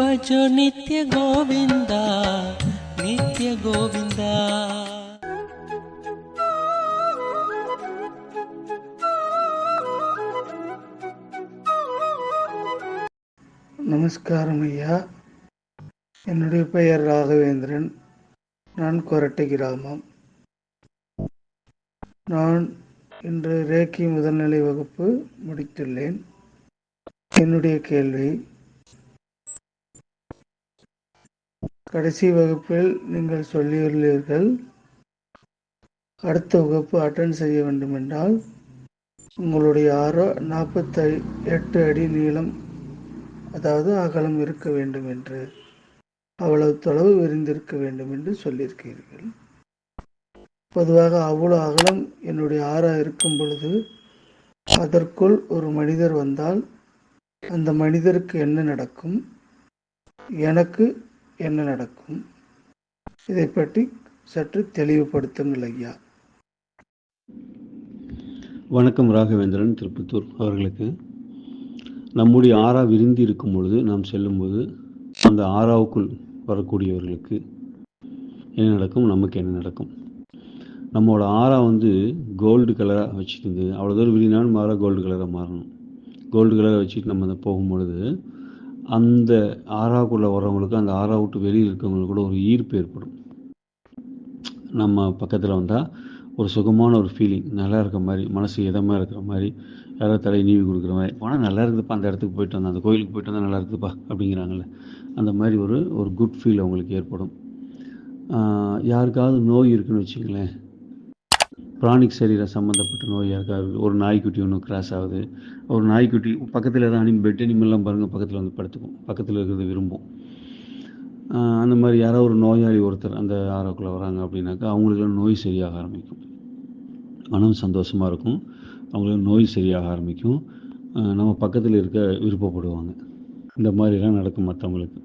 भजो नित्य गोविन्दा नित्य गोविन्दा நமஸ்காரம் ஐயா என்னுடைய பெயர் ராகவேந்திரன் நான் கொரட்டை கிராமம் நான் இன்று ரேக்கி முதல்நிலை வகுப்பு முடித்துள்ளேன் என்னுடைய கேள்வி கடைசி வகுப்பில் நீங்கள் சொல்லியுள்ளீர்கள் அடுத்த வகுப்பு அட்டன் செய்ய வேண்டுமென்றால் உங்களுடைய ஆரோ நாற்பத்தி எட்டு அடி நீளம் அதாவது அகலம் இருக்க வேண்டும் என்று அவ்வளவு தொலைவு விரிந்திருக்க வேண்டும் என்று சொல்லியிருக்கிறீர்கள். பொதுவாக அவ்வளோ அகலம் என்னுடைய ஆறா இருக்கும் பொழுது அதற்குள் ஒரு மனிதர் வந்தால் அந்த மனிதருக்கு என்ன நடக்கும்? எனக்கு என்ன நடக்கும்? இதை பற்றி சற்று தெளிவுபடுத்துங்கள் ஐயா வணக்கம் ராகவேந்திரன் திருப்பத்தூர் அவர்களுக்கு. நம்முடைய ஆறா விருந்தி இருக்கும் பொழுது நாம் செல்லும்போது அந்த ஆறாவுக்குள் வரக்கூடியவர்களுக்கு என்ன நடக்கும்? நமக்கு என்ன நடக்கும்? நம்மளோட ஆறா வந்து கோல்டு கலராக வச்சுருந்து அவ்வளோ தூரம் விரும்பினாலும் மாற கோல்டு கலராக மாறணும். கோல்டு கலராக வச்சுட்டு நம்ம அந்த போகும்பொழுது அந்த ஆறாவுக்குள்ளே வரவங்களுக்கு அந்த ஆறா விட்டு வெளியில் இருக்கவங்களுக்கு கூட ஒரு ஈர்ப்பு ஏற்படும். நம்ம பக்கத்தில் வந்தால் ஒரு சுகமான ஒரு ஃபீலிங் நல்லா இருக்க மாதிரி மனசு இதமாக இருக்கிற மாதிரி யாராவது தலையை நீவி கொடுக்குற மாதிரி போனால் நல்லா இருக்குதுப்பா அந்த இடத்துக்கு போயிட்டு வந்தேன் அந்த கோயிலுக்கு போயிட்டு வந்தால் நல்லா இருக்குதுப்பா அப்படிங்கிறாங்கல்ல. அந்த மாதிரி ஒரு ஒரு குட் ஃபீல் அவங்களுக்கு ஏற்படும். யாருக்காவது நோய் இருக்குன்னு வச்சுங்களேன் பிராணிக் சரீர சம்மந்தப்பட்ட நோய் யாருக்காவது ஒரு நாய்க்குட்டி ஒன்று கிராஸ் ஆகுது. ஒரு நாய்க்குட்டி பக்கத்தில் ஏதாவது அனி பெட் அனிமல்லாம் பாருங்கள் பக்கத்தில் வந்து படுத்துக்கும். பக்கத்தில் இருக்கிறது விரும்பும். அந்த மாதிரி யாரோ ஒரு நோயாளி ஒருத்தர் அந்த ஆரோக்கில் வராங்க அப்படின்னாக்கா அவங்களுக்குலாம் நோய் சரியாக ஆரம்பிக்கும். மனம் சந்தோஷமாக இருக்கும். அவங்களுக்கு நோய் சரியாக ஆரம்பிக்கும். நம்ம பக்கத்தில் இருக்க விருப்பப்படுவாங்க. இந்த மாதிரிலாம் நடக்கும் மற்றவங்களுக்கு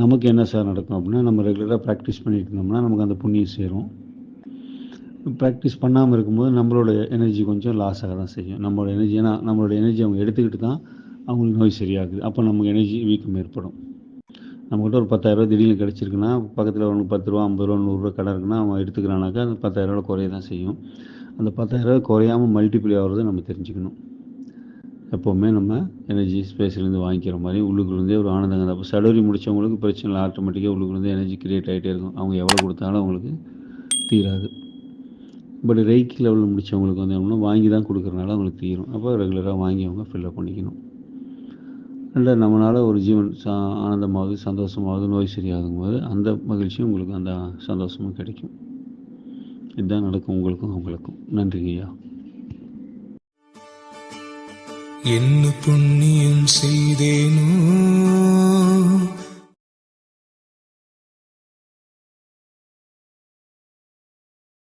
நமக்கு என்ன சார் நடக்கும் அப்படின்னா நம்ம ரெகுலராக ப்ராக்டிஸ் பண்ணிட்டு இருந்தோம்னா நமக்கு அந்த புண்ணியம் சேரும். ப்ராக்டிஸ் பண்ணாமல் இருக்கும்போது நம்மளோட எனர்ஜி கொஞ்சம் லாஸ் ஆக தான் செய்யும். நம்மளோட எனர்ஜி ஏன்னா நம்மளோட எனர்ஜி அவங்க எடுத்துக்கிட்டு தான் அவங்களுக்கு நோய் சரியாகுது. அப்போ நமக்கு எனர்ஜி வீக்கம் ஏற்படும். நம்மகிட்ட ஒரு பத்தாயிரரூவா திடீர்னு கிடச்சிருக்குன்னா பக்கத்தில் அவனுக்கு பத்து ரூபா ஐம்பது ரூபா நூறுரூவா கடை இருக்குன்னா அவன் எடுத்துக்கிறானாக்கா அந்த பத்தாயிரரூவா குறைய தான் செய்யும். அந்த பத்தாயிரரூவா குறையாமல் மல்டிப்ளை ஆகிறத நம்ம தெரிஞ்சுக்கணும். எப்போவுமே நம்ம எனர்ஜி ஸ்பேஸ்லேருந்து வாங்கிக்கிற மாதிரி உள்ளுக்குள்ளேருந்தே ஒரு ஆனந்தங்க அப்போ சடரி முடித்தவங்களுக்கு பிரச்சனை இல்லை. ஆட்டோமேட்டிக்காக உள்ளுக்குள்ளேருந்து எனர்ஜி கிரியேட் ஆகிட்டே இருக்கும். அவங்க எவ்வளோ கொடுத்தாலும் அவங்களுக்கு தீராது. பட் ரெய்க்கி லெவலில் முடித்தவங்களுக்கு வந்து என்ன வாங்கி தான் கொடுக்குறனால அவங்களுக்கு தீரும். அப்போ ரெகுலராக வாங்கி அவங்க ஃபில்லப் பண்ணிக்கணும். ரெண்டாவது நம்மளால் ஒரு ஜீவன் சா ஆனந்தமாகுது சந்தோஷமாகுது நோய் சரியாகும் போது அந்த மகிழ்ச்சியும் உங்களுக்கு அந்த சந்தோஷமும் கிடைக்கும். இதுதான் நடக்கும் உங்களுக்கும் அவங்களுக்கும். நன்றிங்கய்யா என்ன புண்ணியம் செய்தேனோ